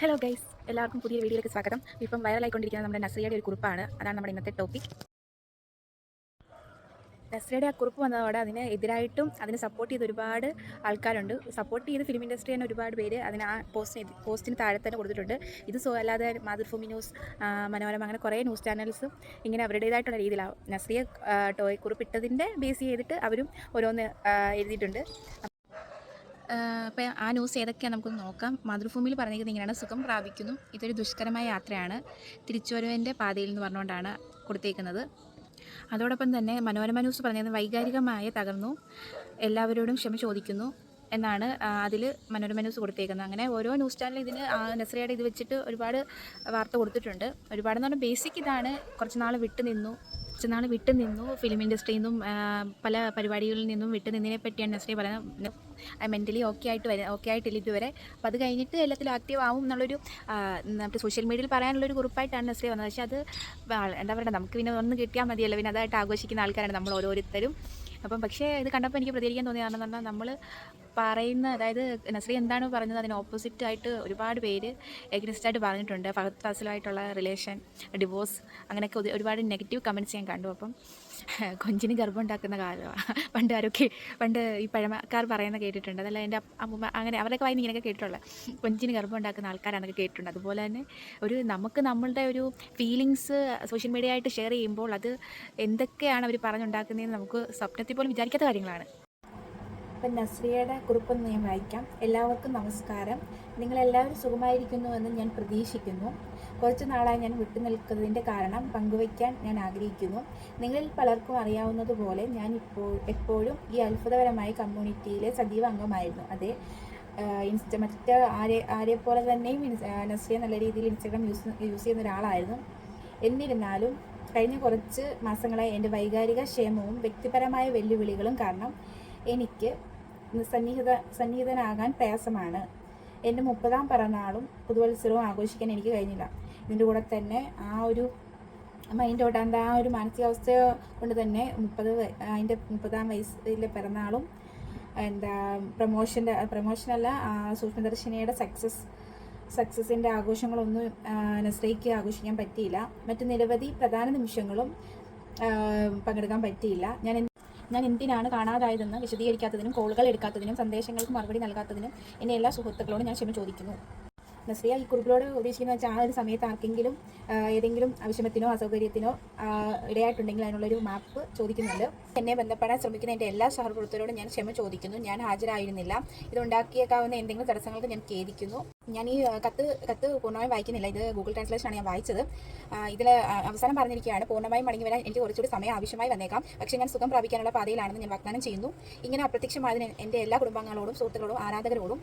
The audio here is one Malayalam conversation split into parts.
ഹലോ ഗൈസ് എല്ലാവർക്കും പുതിയ വീഡിയോയിലേക്ക് സ്വാഗതം. ഇപ്പം വൈറലായിക്കൊണ്ടിരിക്കുന്ന നമ്മുടെ നസ്രിയയുടെ ഒരു കുറിപ്പാണ്. അതാണ് നമ്മുടെ ഇന്നത്തെ ടോപ്പിക് നസ്രിയയുടെ ആ കുറിപ്പ് വന്നതോടെ അതിന് എതിരായിട്ടും അതിനെ സപ്പോർട്ട് ചെയ്ത് ഒരുപാട് ആൾക്കാരുണ്ട്. സപ്പോർട്ട് ചെയ്ത് ഫിലിം ഇൻഡസ്ട്രി തന്നെ ഒരുപാട് പേര് അതിന് ആ പോസ്റ്റിന് പോസ്റ്റിന് താഴെ തന്നെ കൊടുത്തിട്ടുണ്ട്. ഇത് സോ അല്ലാതെ മാതൃഭൂമി ന്യൂസ് മനോരമ അങ്ങനെ കുറേ ന്യൂസ് ചാനൽസും ഇങ്ങനെ അവരുടേതായിട്ടുള്ള രീതിയിലാണ് ടോയ് കുറിപ്പിട്ടതിന്റെ ബേസ് ചെയ്തിട്ട് അവരും ഓരോന്ന് എഴുതിയിട്ടുണ്ട്. അപ്പോൾ ആ ന്യൂസ് ഏതൊക്കെയാണ് നമുക്ക് നോക്കാം. മാതൃഭൂമിയിൽ പറഞ്ഞിരിക്കുന്നത് ഇങ്ങനെയാണ് സുഖം പ്രാപിക്കുന്നു. ഇതൊരു ദുഷ്കരമായ യാത്രയാണ്. തിരിച്ചുവരവിന്റെ പാതയിൽ എന്ന് പറഞ്ഞുകൊണ്ടാണ് കൊടുത്തേക്കുന്നത്. അതോടൊപ്പം തന്നെ മനോരമ ന്യൂസ് പറഞ്ഞത് വൈകാരികമായ തകർന്നു. എല്ലാവരോടും ക്ഷമ ചോദിക്കുന്നു എന്നാണ് അതിൽ മനോരമ ന്യൂസ് കൊടുത്തേക്കുന്നത്. അങ്ങനെ ഓരോ ന്യൂസ് ചാനലും ഇതിന് നെസറിയുടെ ഇത് വെച്ചിട്ട് ഒരുപാട് വാർത്ത കൊടുത്തിട്ടുണ്ട്. ഒരുപാടെന്ന് പറഞ്ഞാൽ ബേസിക് ഇതാണ്. കുറച്ച് നാൾ വിട്ടു നിന്നു. കുറച്ച് നാൾ വിട്ടു നിന്നു ഫിലിം ഇൻഡസ്ട്രിയിൽ നിന്നും പല പരിപാടികളിൽ നിന്നും വിട്ടു നിന്നതിനെ പറ്റിയാണ് നസ്രീ പറയുന്നത് മെന്റലി ഓക്കെ ആയിട്ട് വരെ ഓക്കെ ആയിട്ടില്ല ഇതുവരെ. അപ്പം അത് കഴിഞ്ഞിട്ട് എല്ലാത്തിലും ആക്റ്റീവ് ആവും എന്നുള്ളൊരു മറ്റേ സോഷ്യൽ മീഡിയയിൽ പറയാനുള്ളൊരു കുറിപ്പായിട്ടാണ് നസ്രീ വന്നത്. പക്ഷേ അത് എന്താ പറയുക നമുക്ക് പിന്നെ ഒന്ന് കിട്ടിയാൽ മതിയല്ലോ. പിന്നെ അതായിട്ട് ആഘോഷിക്കുന്ന ആൾക്കാരാണ് നമ്മൾ ഓരോരുത്തരും. അപ്പം പക്ഷേ ഇത് കണ്ടപ്പോൾ എനിക്ക് പ്രതികരിക്കാൻ തോന്നിയ കാരണം എന്ന് പറഞ്ഞാൽ നമ്മൾ പറയുന്ന അതായത് നസ്രി എന്താണ് പറഞ്ഞത്? അതിന് ഓപ്പോസിറ്റ് ആയിട്ട് ഒരുപാട് പേര് എഗ്നിസ്റ്റ് ആയിട്ട് പറഞ്ഞിട്ടുണ്ട്. ഫഹദ് ഫാസിലുമായിട്ടുള്ള റിലേഷൻ ഡിവോഴ്സ് അങ്ങനെയൊക്കെ ഒരു- ഒരുപാട് നെഗറ്റീവ് കമന്റ്സ് ഞാൻ കണ്ടു. അപ്പം കൊഞ്ചിന് ഗർഭം ഉണ്ടാക്കുന്ന കാലമാണ് പണ്ട് ആരൊക്കെ പണ്ട് ഈ പഴമക്കാർ പറയുന്ന കേട്ടിട്ടുണ്ട്. അതല്ല എന്റെ അമ്മ അങ്ങനെ അവരൊക്കെ വായിന്ന് ഇങ്ങനെയൊക്കെ കേട്ടിട്ടുള്ളത് കൊഞ്ചിന് ഗർഭം ഉണ്ടാക്കുന്ന ആൾക്കാരാണെന്നൊക്കെ കേട്ടിട്ടുണ്ട്. അതുപോലെ തന്നെ ഒരു നമുക്ക് നമ്മളുടെ ഒരു ഫീലിങ്സ് സോഷ്യൽ മീഡിയ ആയിട്ട് ഷെയർ ചെയ്യുമ്പോൾ അത് എന്തൊക്കെയാണ് അവർ പറഞ്ഞുണ്ടാക്കുന്നതെന്ന് നമുക്ക് സ്വപ്നത്തിൽ പോലും വിചാരിക്കാത്ത കാര്യങ്ങളാണ്. അപ്പം നസ്രിയയുടെ കുറിപ്പൊന്ന് ഞാൻ വായിക്കാം. എല്ലാവർക്കും നമസ്കാരം. നിങ്ങളെല്ലാവരും സുഖമായിരിക്കുന്നുവെന്ന് ഞാൻ പ്രതീക്ഷിക്കുന്നു. കുറച്ച് നാളായി ഞാൻ വിട്ടുനിൽക്കുന്നതിന്റെ കാരണം പങ്കുവയ്ക്കാൻ ഞാൻ ആഗ്രഹിക്കുന്നു. നിങ്ങളിൽ പലർക്കും അറിയാവുന്നതുപോലെ ഞാൻ ഇപ്പോൾ എപ്പോഴും ഈ അത്ഭുതകരമായ കമ്മ്യൂണിറ്റിയിലെ സജീവ അംഗമായിരുന്നു. അതെ ഇൻസ്റ്റ മറ്റ് ആരെ ആരെ പോലെ തന്നെയും നസ്രിയ നല്ല രീതിയിൽ ഇൻസ്റ്റഗ്രാം യൂസ് യൂസ് ചെയ്യുന്ന ഒരാളായിരുന്നു. എന്നിരുന്നാലും കഴിഞ്ഞ കുറച്ച് മാസങ്ങളായി എന്റെ വൈകാരിക ക്ഷേമവും വ്യക്തിപരമായ വെല്ലുവിളികളും കാരണം എനിക്ക് സന്നിഹിത സന്നിഹിതനാകാൻ പ്രയാസമാണ്. എന്റെ മുപ്പതാം പിറന്നാളും പുതുവത്സരവും ആഘോഷിക്കാൻ എനിക്ക് കഴിഞ്ഞില്ല. ഇതിന്റെ കൂടെ തന്നെ ആ ഒരു മൈൻഡ് ഔട്ടാണ്ട് ആ ഒരു മാനസികാവസ്ഥ കൊണ്ട് തന്നെ മുപ്പത് അതിന്റെ മുപ്പതാം വയസ്സിലെ പിറന്നാളും എന്താ പ്രമോഷന്റെ പ്രമോഷനല്ല സൂക്ഷ്മദർശിനിയുടെ സക്സസ് സക്സസിന്റെ ആഘോഷങ്ങളൊന്നും നസ്രയ്ക്ക് ആഘോഷിക്കാൻ പറ്റിയില്ല. മറ്റ് നിരവധി പ്രധാന നിമിഷങ്ങളും പങ്കെടുക്കാൻ പറ്റിയില്ല. ഞാൻ എന്ത്- ഞാൻ എന്തിനാണ് കാണാതായതെന്ന് വിശദീകരിക്കാത്തതിനും കോളുകൾ എടുക്കാത്തതിനും സന്ദേശങ്ങൾക്ക് മറുപടി നൽകാത്തതിനും എന്നെ എല്ലാ സുഹൃത്തുക്കളോടും ഞാൻ ക്ഷമ ചോദിക്കുന്നു. നസ്രിയ ഈ കുറിപ്പിലൂടെ ഉദ്ദേശിക്കുന്ന വെച്ചാൽ ആ ഒരു സമയത്ത് ആർക്കെങ്കിലും ഏതെങ്കിലും ആവശ്യമത്തിനോ അസൗകര്യത്തിനോ ഇടയായിട്ടുണ്ടെങ്കിൽ അതിനുള്ളൊരു മാപ്പ് ചോദിക്കുന്നുണ്ട്. എന്നെ ബന്ധപ്പെടാൻ ശ്രമിക്കുന്ന എന്റെ എല്ലാ സഹപ്രവർത്തകരോടും ഞാൻ ക്ഷമ ചോദിക്കുന്നു. ഞാൻ ഹാജരായിരുന്നില്ല. ഇതുണ്ടാക്കിയേക്കാവുന്ന എന്തെങ്കിലും തടസ്സങ്ങൾക്ക് ഞാൻ ഖേദിക്കുന്നു. ഞാൻ ഈ കത്ത് കത്ത് പൂർണമായും വായിക്കുന്നില്ല. ഇത് ഗൂഗിൾ ട്രാൻസ്ലേഷനാണ് ഞാൻ വായിച്ചത്. ഇതിൽ അവസാനം പറഞ്ഞിരിക്കുകയാണ് പൂർണമായും മടങ്ങി വരാൻ എനിക്ക് കുറച്ചുകൂടി സമയം ആവശ്യമായി വന്നേക്കാം. പക്ഷേ ഞാൻ സുഖം പ്രാപിക്കാനുള്ള പാതയിലാണെന്ന് ഞാൻ വാഗ്ദാനം ചെയ്യുന്നു. ഇങ്ങനെ അപ്രത്യക്ഷമായതിന് എന്റെ എല്ലാ കുടുംബാംഗങ്ങളോടും സുഹൃത്തുക്കളോടും ആരാധകരോടും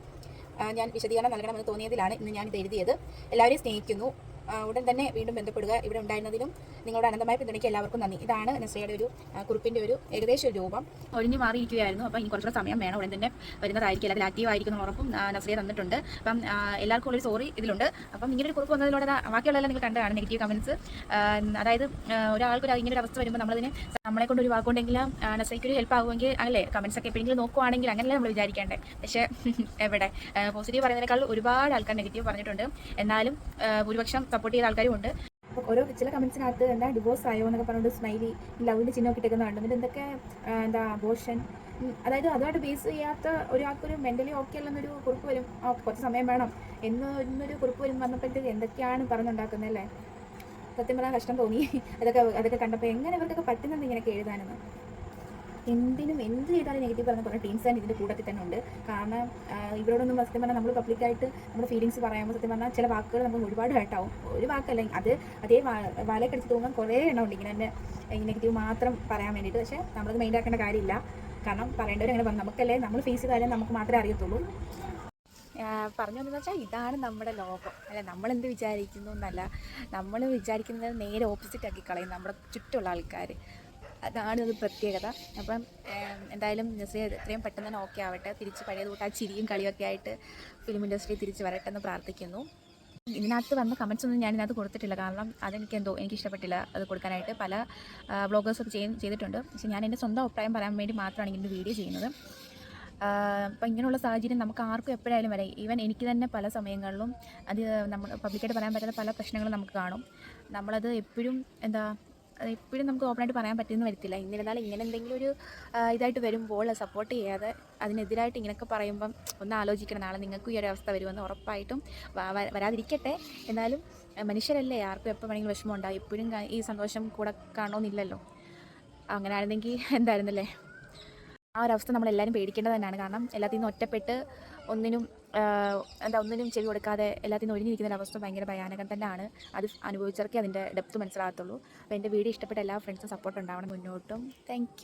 ഞാൻ വിശദീകരണം നൽകണമെന്ന് തോന്നിയതിലാണ് ഇന്ന് ഞാൻ ഇത് എഴുതിയത്. എല്ലാവരെയും സ്നേഹിക്കുന്നു. ഉടൻ തന്നെ വീണ്ടും ബന്ധപ്പെടുക ഇവിടെ ഉണ്ടായിരുന്നതിലും നിങ്ങളുടെ അനന്തമായ പിന്തുണയ്ക്ക് എല്ലാവർക്കും നന്ദി. ഇതാണ് നസ്രയുടെ ഒരു കുറിപ്പിന്റെ ഒരു ഏകദേശം രൂപം. ഒഴിഞ്ഞു മാറിയിരിക്കുകയായിരുന്നു. അപ്പം ഇനി കുറച്ചുകൂടെ സമയം വേണം. ഉടൻ തന്നെ വരുന്നതായിരിക്കും. അല്ലെങ്കിൽ ആക്റ്റീവ് ആയിരിക്കുന്ന ഉറപ്പും നസ്രിയ തന്നിട്ടുണ്ട്. അപ്പം എല്ലാവർക്കും ഉള്ളൊരു സോറി ഇതിലുണ്ട്. അപ്പം ഇങ്ങനെ ഒരു കുറിപ്പ് വന്നതിലൂടെ ബാക്കിയുള്ളതെല്ലാം നിങ്ങൾ കണ്ടതാണ് നെഗറ്റീവ് കമൻസ് അതായത് ഒരാൾക്കൊരു ഒരാൾക്ക് ഒരു ഇങ്ങനെ ഒരു അവസ്ഥ വരുമ്പോൾ നമ്മളതിനെ നമ്മളെ കൊണ്ട് ഒരു വാക്കുകൊണ്ടെങ്കിലും ആ, നസ്രയ്ക്ക് ഒരു ഹെൽപ്പ് ആകുമെങ്കിൽ അല്ലേ? കമൻസ് ഒക്കെ എപ്പോഴെങ്കിലും നോക്കുവാണെങ്കിൽ അങ്ങനെയല്ല നമ്മൾ വിചാരിക്കേണ്ടത് പക്ഷേ എവിടെ? പോസിറ്റീവ് പറയുന്നതിനേക്കാൾ ഒരുപാട് ആൾക്കാർ നെഗറ്റീവ് പറഞ്ഞിട്ടുണ്ട്. എന്നാലും ഭൂരിപക്ഷം സപ്പോർട്ട് ചെയ്ത ആൾക്കാരും ഉണ്ട് ഓരോ ചില കമൻസിനകത്ത് എന്താ ഡിവോഴ്സ് ആയോ എന്നൊക്കെ പറഞ്ഞിട്ട് സ്മൈലി ലവിന്റെ ചിഹ്നമൊക്കെ ഇട്ടേക്കുന്നുണ്ട് എന്നിട്ട് എന്തൊക്കെ എന്താ അബോഷൻ അതായത് അതുമായിട്ട് ബേസ് ചെയ്യാത്ത ഒരാൾക്കൊരു മെന്റലി ഓക്കെ അല്ലെന്നൊരു കുറിപ്പ് വരും. കുറച്ച് സമയം വേണം. എന്ന് എന്നൊരു കുറിപ്പ് വരും പറഞ്ഞപ്പോഴത്തേക്ക് എന്തൊക്കെയാണ് പറഞ്ഞുണ്ടാക്കുന്നത് അല്ലേ? സത്യം പറഞ്ഞാൽ കഷ്ടം തോന്നി. അതൊക്കെ അതൊക്കെ കണ്ടപ്പോൾ എങ്ങനെ ഇവർക്കൊക്കെ പറ്റുന്നുണ്ട് ഇങ്ങനെയൊക്കെ എഴുതാനെന്ന്. എന്തിനും എന്ത് ചെയ്താലും നെഗറ്റീവ് പറഞ്ഞ കുറേ ടീംസ് തന്നെ ഇതിന്റെ കൂട്ടത്തിൽ തന്നെ ഉണ്ട്. കാരണം ഇവരോടൊന്നും സത്യം പറഞ്ഞാൽ നമ്മൾ പബ്ലിക്കായിട്ട് നമ്മുടെ ഫീലിങ്സ് പറയുമ്പോൾ സത്യം പറഞ്ഞാൽ ചില വാക്കുകൾ നമുക്ക് ഒരുപാട് ഹേർട്ടാവും ഒരു വാക്കല്ല അത് അതേ വാലക്കടിച്ച് തൂങ്ങാൻ കുറേ എണ്ണം ഉണ്ട്. ഇങ്ങനെ തന്നെ നെഗറ്റീവ് മാത്രം പറയാൻ വേണ്ടിയിട്ട്. പക്ഷേ നമ്മളത് മെയിൻ ആക്കേണ്ട കാര്യമില്ല. കാരണം പറയേണ്ടവർ അങ്ങനെ പറഞ്ഞു. നമുക്കല്ലേ നമ്മൾ ഫേസ് ചെയ്ത കാര്യം നമുക്ക് മാത്രമേ അറിയത്തുള്ളൂ. പറഞ്ഞു വന്നതെന്ന് വെച്ചാൽ ഇതാണ് നമ്മുടെ ലോകം. അല്ല നമ്മളെന്ത് വിചാരിക്കുന്നു എന്നല്ല. നമ്മൾ വിചാരിക്കുന്നത് നേരെ ഓപ്പോസിറ്റ് ആക്കി കളയും. നമ്മുടെ ചുറ്റുമുള്ള ആൾക്കാർ അതാണ് ഒരു പ്രത്യേകത. അപ്പം എന്തായാലും നസീർ എത്രയും പെട്ടെന്ന് തന്നെ ഓക്കെ ആവട്ടെ. തിരിച്ച് പഴയ കൂട്ട് ആ ചിരിയും കളിയൊക്കെ ആയിട്ട് ഫിലിം ഇൻഡസ്ട്രി തിരിച്ച് വരട്ടെ എന്ന് പ്രാർത്ഥിക്കുന്നു. ഇതിനകത്ത് വന്ന കമൻസ് ഒന്നും ഞാൻ ഇതിനകത്ത് കൊടുത്തിട്ടില്ല. കാരണം അതെനിക്ക് എന്തോ എനിക്ക് ഇഷ്ടപ്പെട്ടില്ല അത് കൊടുക്കാനായിട്ട്. പല ബ്ലോഗേഴ്സ് ഒക്കെ ചെയ്യും ചെയ്തിട്ടുണ്ട്. പക്ഷേ ഞാൻ എന്റെ സ്വന്തം അഭിപ്രായം പറയാൻ വേണ്ടി മാത്രമാണ് ഇങ്ങനെ വീഡിയോ ചെയ്യുന്നത്. അപ്പോൾ ഇങ്ങനെയുള്ള സാഹചര്യം നമുക്ക് ആർക്കും എപ്പോഴായാലും വരെ. ഈവൻ എനിക്ക് തന്നെ പല സമയങ്ങളിലും അത് നമ്മൾ പബ്ലിക്കായിട്ട് പറയാൻ പറ്റാത്ത പല പ്രശ്നങ്ങളും നമുക്ക് കാണും. നമ്മളത് എപ്പോഴും എന്താ എപ്പോഴും നമുക്ക് ഓപ്പണായിട്ട് പറയാൻ പറ്റുമെന്ന് വരത്തില്ല. എന്നിരുന്നാലും ഇങ്ങനെ എന്തെങ്കിലും ഒരു ഇതായിട്ട് വരുമ്പോൾ സപ്പോർട്ട് ചെയ്യാതെ അതിനെതിരായിട്ട് ഇങ്ങനെയൊക്കെ പറയുമ്പം ഒന്ന് ആലോചിക്കണം. നാളെ നിങ്ങൾക്കും ഈ ഒരു അവസ്ഥ വരുമെന്ന് ഉറപ്പായിട്ടും വരാതിരിക്കട്ടെ. എന്നാലും മനുഷ്യരല്ലേ? ആർക്കും എപ്പോൾ വേണമെങ്കിലും വിഷമം ഉണ്ടാവും. എപ്പോഴും ഈ സന്തോഷം കൂടെ കാണണമെന്നില്ലല്ലോ അങ്ങനെ ആയിരുന്നെങ്കിൽ എന്തായിരുന്നല്ലേ? ആ ഒരു അവസ്ഥ നമ്മളെല്ലാവരും പേടിക്കേണ്ടത് തന്നെയാണ്. കാരണം എല്ലാത്തിൽ നിന്നും ഒറ്റപ്പെട്ട് ഒന്നിനും എന്താ ഒന്നിനും ചെവി കൊടുക്കാതെ എല്ലാത്തിനും ഒഴിഞ്ഞിരിക്കുന്ന അവസ്ഥ ഭയങ്കര ഭയാനകം തന്നെയാണ്. അത് അനുഭവിച്ചവർക്കേ അതിന്റെ ഡെപ്ത് മനസ്സിലാകത്തുള്ളൂ. അപ്പോൾ എന്റെ വീഡിയോ ഇഷ്ടപ്പെട്ട എല്ലാ ഫ്രണ്ട്സും സപ്പോർട്ട് ഉണ്ടാവണം മുന്നോട്ടും. താങ്ക്